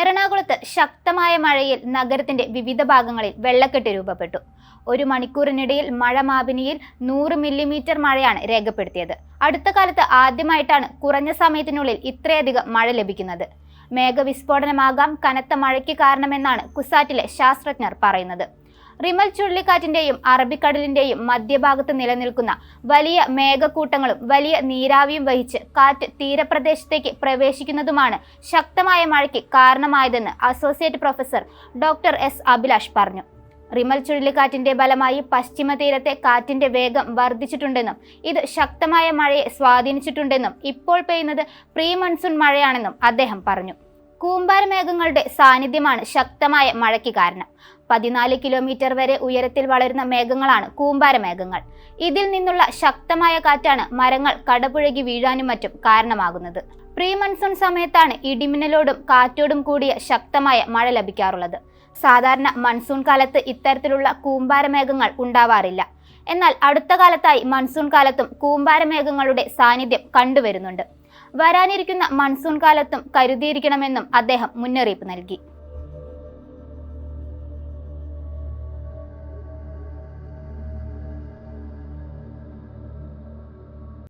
എറണാകുളത്ത് ശക്തമായ മഴയിൽ നഗരത്തിന്റെ വിവിധ ഭാഗങ്ങളിൽ വെള്ളക്കെട്ട് രൂപപ്പെട്ടു. ഒരു മണിക്കൂറിനിടയിൽ മഴ മാപിനിയിൽ നൂറ് മില്ലിമീറ്റർ മഴയാണ് രേഖപ്പെടുത്തിയത്. അടുത്ത കാലത്ത് ആദ്യമായിട്ടാണ് കുറഞ്ഞ സമയത്തിനുള്ളിൽ ഇത്രയധികം മഴ ലഭിക്കുന്നത്. മേഘവിസ്ഫോടനമാകാം കനത്ത മഴയ്ക്ക് കാരണമെന്നാണ് കുസാറ്റിലെ ശാസ്ത്രജ്ഞർ പറയുന്നത്. റിമൽ ചുഴലിക്കാറ്റിന്റെയും അറബിക്കടലിന്റെയും മധ്യഭാഗത്ത് നിലനിൽക്കുന്ന വലിയ മേഘക്കൂട്ടങ്ങളും വലിയ നീരാവിയും വഹിച്ച് കാറ്റ് തീരപ്രദേശത്തേക്ക് പ്രവേശിക്കുന്നതുമാണ് ശക്തമായ മഴയ്ക്ക് കാരണമായതെന്ന് associate professor doctor S Abhilash പറഞ്ഞു. റിമൽ ചുഴലിക്കാറ്റിന്റെ ഫലമായി പശ്ചിമ തീരത്തെ കാറ്റിന്റെ വേഗം വർദ്ധിച്ചിട്ടുണ്ടെന്നും ഇത് ശക്തമായ മഴയെ സ്വാധീനിച്ചിട്ടുണ്ടെന്നും ഇപ്പോൾ പെയ്യുന്നത് പ്രീ മൺസൂൺ മഴയാണെന്നും അദ്ദേഹം പറഞ്ഞു. കൂമ്പാരമേഘങ്ങളുടെ സാന്നിധ്യമാണ് ശക്തമായ മഴയ്ക്ക് കാരണം. പതിനാല് കിലോമീറ്റർ വരെ ഉയരത്തിൽ വളരുന്ന മേഘങ്ങളാണ് കൂമ്പാരമേഘങ്ങൾ. ഇതിൽ നിന്നുള്ള ശക്തമായ കാറ്റാണ് മരങ്ങൾ കടപുഴകി വീഴാനും മറ്റും കാരണമാകുന്നത്. പ്രീ മൺസൂൺ സമയത്താണ് ഇടിമിന്നലോടും കാറ്റോടും കൂടിയ ശക്തമായ മഴ ലഭിക്കാറുള്ളത്. സാധാരണ മൺസൂൺ കാലത്ത് ഇത്തരത്തിലുള്ള കൂമ്പാരമേഘങ്ങൾ ഉണ്ടാവാറില്ല. എന്നാൽ അടുത്ത കാലത്തായി മൺസൂൺ കാലത്തും കൂമ്പാരമേഘങ്ങളുടെ സാന്നിധ്യം കണ്ടുവരുന്നുണ്ട്. വരാനിരിക്കുന്ന മൺസൂൺ കാലത്തും കരുതിയിരിക്കണമെന്നും അദ്ദേഹം മുന്നറിയിപ്പ് നൽകി